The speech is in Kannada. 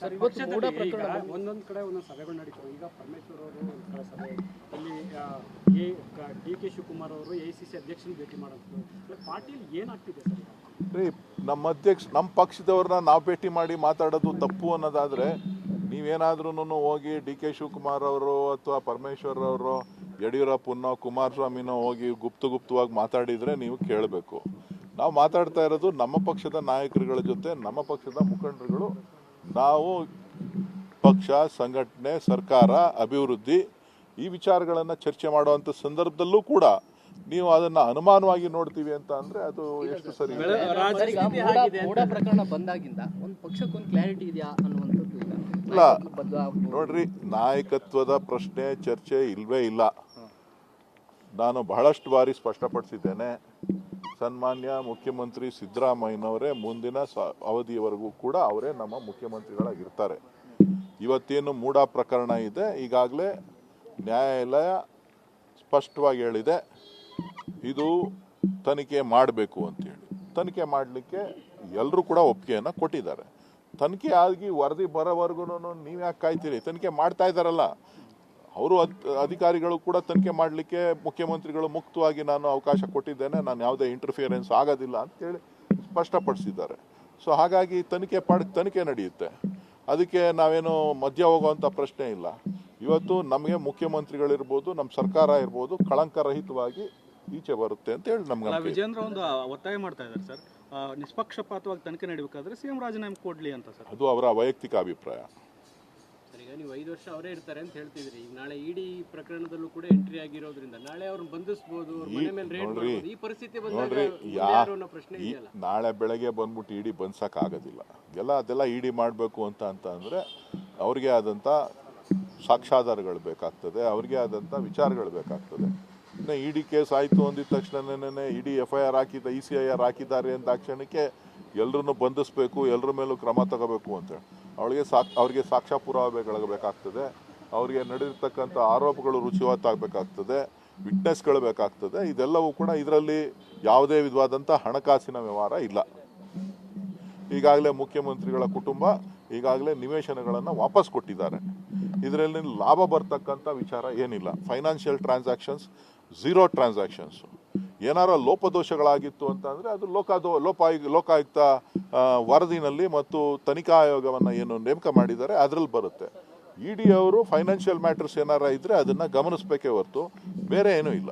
ಸರ್ ಇವತ್ತು ಮೂಡ ಪ್ರಕರಣ ಒಂದೊಂದು ಕಡೆ ಒಂದೊಂದು ಸಭೆಗಳು ನಡೀತವೆ. ಈಗ ಪರಮೇಶ್ವರ್ ಅವರು ಒಂದು ಕಡೆ ಸಭೆ ಇಲ್ಲಿ ಎ ಡಿ ಕೆ ಶಿವಕುಮಾರ್ ಅವರು ಎ ಸಿ ಸಿ ಅಧ್ಯಕ್ಷನ ಭೇಟಿ ಮಾಡೋದು ಪಾಟೀಲ್ ಏನಾಗ್ತಿದೆ ಸರ್ ರೀ ನಮ್ಮ ಅಧ್ಯಕ್ಷ ನಮ್ಮ ಪಕ್ಷದವ್ರನ್ನ ನಾವು ಭೇಟಿ ಮಾಡಿ ಮಾತಾಡೋದು ತಪ್ಪು ಅನ್ನೋದಾದರೆ ನೀವೇನಾದ್ರೂ ಹೋಗಿ ಡಿ ಕೆ ಶಿವಕುಮಾರ್ ಅವರು ಅಥವಾ ಪರಮೇಶ್ವರ್ ಅವರು ಯಡಿಯೂರಪ್ಪನೋ ಕುಮಾರಸ್ವಾಮಿನೋ ಹೋಗಿ ಗುಪ್ತ ಗುಪ್ತವಾಗಿ ಮಾತಾಡಿದರೆ ನೀವು ಕೇಳಬೇಕು. ನಾವು ಮಾತಾಡ್ತಾ ಇರೋದು ನಮ್ಮ ಪಕ್ಷದ ನಾಯಕರುಗಳ ಜೊತೆ ನಮ್ಮ ಪಕ್ಷದ ಮುಖಂಡರುಗಳು ನಾವು ಪಕ್ಷ ಸಂಘಟನೆ ಸರ್ಕಾರ ಅಭಿವೃದ್ಧಿ ಈ ವಿಚಾರಗಳನ್ನು ಚರ್ಚೆ ಮಾಡುವಂಥ ಸಂದರ್ಭದಲ್ಲೂ ಕೂಡ ನೀವು ಅದನ್ನ ಅನುಮಾನವಾಗಿ ನೋಡ್ತೀವಿ ಅಂತ ಅಂದ್ರೆ ಅದು ಎಷ್ಟು ಸರಿ ಪ್ರಕರಣ ಬಂದಾಗಿಂದ ಒಂದು ಪಕ್ಷಕ್ಕೊಂದು ಕ್ಲಾರಿಟಿ ಇದೆಯಾ ಅನ್ನುವಂಥದ್ದು ಇಲ್ಲ. ನೋಡ್ರಿ ನಾಯಕತ್ವದ ಪ್ರಶ್ನೆ ಚರ್ಚೆ ಇಲ್ವೇ ಇಲ್ಲ. ನಾನು ಬಹಳಷ್ಟು ಬಾರಿ ಸ್ಪಷ್ಟಪಡಿಸಿದ್ದೇನೆ. ಸನ್ಮಾನ್ಯ ಮುಖ್ಯಮಂತ್ರಿ ಸಿದ್ದರಾಮಯ್ಯನವರೇ ಮುಂದಿನ ಸ- ಅವಧಿಯವರೆಗೂ ಕೂಡ ಅವರೇ ನಮ್ಮ ಮುಖ್ಯಮಂತ್ರಿಗಳಾಗಿರ್ತಾರೆ. ಇವತ್ತೇನು ಮೂಡ ಪ್ರಕರಣ ಇದೆ. ಈಗಾಗಲೇ ನ್ಯಾಯಾಲಯ ಸ್ಪಷ್ಟವಾಗಿ ಹೇಳಿದೆ, ಇದು ತನಿಖೆ ಮಾಡಬೇಕು ಅಂತೇಳಿ. ತನಿಖೆ ಮಾಡಲಿಕ್ಕೆ ಎಲ್ಲರೂ ಕೂಡ ಒಪ್ಪಿಗೆಯನ್ನು ಕೊಟ್ಟಿದ್ದಾರೆ. ತನಿಖೆ ಆಗಿ ವರದಿ ಬರೋವರೆಗೂ ನೀವು ಯಾಕೆ ಕಾಯ್ತೀರಿ? ತನಿಖೆ ಮಾಡ್ತಾ ಇದ್ದಾರಲ್ಲ. ಅವರು ಅಧಿಕಾರಿಗಳು ಕೂಡ ತನಿಖೆ ಮಾಡಲಿಕ್ಕೆ ಮುಖ್ಯಮಂತ್ರಿಗಳು ಮುಕ್ತವಾಗಿ ನಾನು ಅವಕಾಶ ಕೊಟ್ಟಿದ್ದೇನೆ. ನಾನು ಯಾವುದೇ ಇಂಟರ್ಫಿಯರೆನ್ಸ್ ಆಗೋದಿಲ್ಲ ಅಂತೇಳಿ ಸ್ಪಷ್ಟಪಡಿಸಿದ್ದಾರೆ. ಸೊ ಹಾಗಾಗಿ ತನಿಖೆ ಪಾಡ್ ತನಿಖೆ ನಡೆಯುತ್ತೆ. ಅದಕ್ಕೆ ನಾವೇನು ಮಧ್ಯ ಹೋಗುವಂಥ ಪ್ರಶ್ನೆ ಇಲ್ಲ. ಇವತ್ತು ನಮಗೆ ಮುಖ್ಯಮಂತ್ರಿಗಳಿರ್ಬೋದು ನಮ್ಮ ಸರ್ಕಾರ ಇರ್ಬೋದು ಕಳಂಕರಹಿತವಾಗಿ ಈಚೆ ಬರುತ್ತೆ ಅಂತ ಹೇಳಿ ನಮ್ಗೆ ವಿಜೇಂದ್ರ ಒಂದು ಒತ್ತಾಯ ಮಾಡ್ತಾ ಇದ್ದಾರೆ ಸರ್. ನಿಷ್ಪಕ್ಷಪಾತವಾಗಿ ತನಿಖೆ ನಡೀಬೇಕಾದ್ರೆ ಸಿಎಂ ರಾಜೀನಾಮೆ ಕೊಡಲಿ ಅಂತ ಸರ್. ಅದು ಅವರ ವೈಯಕ್ತಿಕ ಅಭಿಪ್ರಾಯ. ನೀವು ಐದು ವರ್ಷ ಅವರೇ ಇರ್ತಾರೆ ಅಂತ ಹೇಳ್ತಿದ್ರಿ. ಈಗ ನಾಳೆ ಇಡಿ ಪ್ರಕರಣದಲ್ಲೂ ಕೂಡ ಎಂಟ್ರಿ ಆಗಿರೋದ್ರಿಂದ ನಾಳೆ ಅವ್ರನ್ನ ಬಂಧಿಸಬಹುದು ಅವ್ರ ಮನೆ ಮೇಲೆ ಈ ಪರಿಸ್ಥಿತಿ ಬಂದ್ರೆ ನೋಡ್ರಿ ಯಾರು ಅನ್ನೋ ಪ್ರಶ್ನೆ ಇದೆಯಲ್ಲ? ನಾಳೆ ಬೆಳಗ್ಗೆ ಬಂದ್ಬಿಟ್ಟು ಇಡಿ ಬಂದ್ಸಕ್ ಆಗೋದಿಲ್ಲ ಎಲ್ಲ ಅದೆಲ್ಲ ಇಡಿ ಮಾಡಬೇಕು ಅಂತ ಅಂತ ಅಂದ್ರೆ ಅವ್ರಿಗೆ ಆದಂಥ ಸಾಕ್ಷಾಧಾರಗಳು ಬೇಕಾಗ್ತದೆ ಅವ್ರಿಗೆ ಆದಂಥ ವಿಚಾರಗಳು ಬೇಕಾಗ್ತದೆ. ಇನ್ನು ಇಡಿ ಕೇಸ್ ಆಯಿತು ಅಂದಿದ ತಕ್ಷಣನೇ ಇಡಿ ಎಫ್ ಐ ಆರ್ ಹಾಕಿದ ಇ ಸಿ ಐ ಆರ್ ಹಾಕಿದ್ದಾರೆ ಅಂತ ಕ್ಷಣಕ್ಕೆ ಎಲ್ಲರನ್ನು ಬಂಧಿಸ್ಬೇಕು ಎಲ್ಲರ ಮೇಲೂ ಕ್ರಮ ತಗೋಬೇಕು ಅಂತೇಳಿ ಅವಳಿಗೆ ಸಾಕ್, ಅವರಿಗೆ ಸಾಕ್ಷ್ಯ ಪುರಾವೆಗಳಾಗಬೇಕಾಗ್ತದೆ. ಬೇಕಾಗ್ತದೆ ಅವರಿಗೆ ನಡೆದಿರ್ತಕ್ಕಂಥ ಆರೋಪಗಳು ರುಚಿವತ್ತಾಗಬೇಕಾಗ್ತದೆ ವಿಟ್ನೆಸ್ಗಳು ಬೇಕಾಗ್ತದೆ ಇದೆಲ್ಲವೂ ಕೂಡ ಇದರಲ್ಲಿ ಯಾವುದೇ ವಿಧವಾದಂಥ ಹಣಕಾಸಿನ ವ್ಯವಹಾರ ಇಲ್ಲ. ಈಗಾಗಲೇ ಮುಖ್ಯಮಂತ್ರಿಗಳ ಕುಟುಂಬ ಈಗಾಗಲೇ ನಿವೇಶನಗಳನ್ನು ವಾಪಸ್ ಕೊಟ್ಟಿದ್ದಾರೆ. ಇದರಲ್ಲಿ ಲಾಭ ಬರ್ತಕ್ಕಂಥ ವಿಚಾರ ಏನಿಲ್ಲ. ಫೈನಾನ್ಷಿಯಲ್ ಟ್ರಾನ್ಸಾಕ್ಷನ್ಸ್ ಝೀರೋ ಟ್ರಾನ್ಸಾಕ್ಷನ್ಸ್ ಏನಾರ ಲೋಪದೋಷಗಳಾಗಿತ್ತು ಅಂತ ಅಂದರೆ ಅದು ಲೋಕಾದೋ, ಲೋಪಾಯು, ಲೋಕಾಯುಕ್ತ ವರದಿನಲ್ಲಿ ಮತ್ತು ತನಿಖಾ ಆಯೋಗವನ್ನು ಏನು ನೇಮಕ ಮಾಡಿದ್ದಾರೆ, ಅದರಲ್ಲಿ ಬರುತ್ತೆ. ಇ ಡಿ ಅವರು ಫೈನಾನ್ಷಿಯಲ್ ಮ್ಯಾಟರ್ಸ್ ಏನಾರ ಇದ್ದರೆ ಅದನ್ನು ಗಮನಿಸಬೇಕೇ ಹೊರತು, ಬೇರೆ ಏನೂ ಇಲ್ಲ.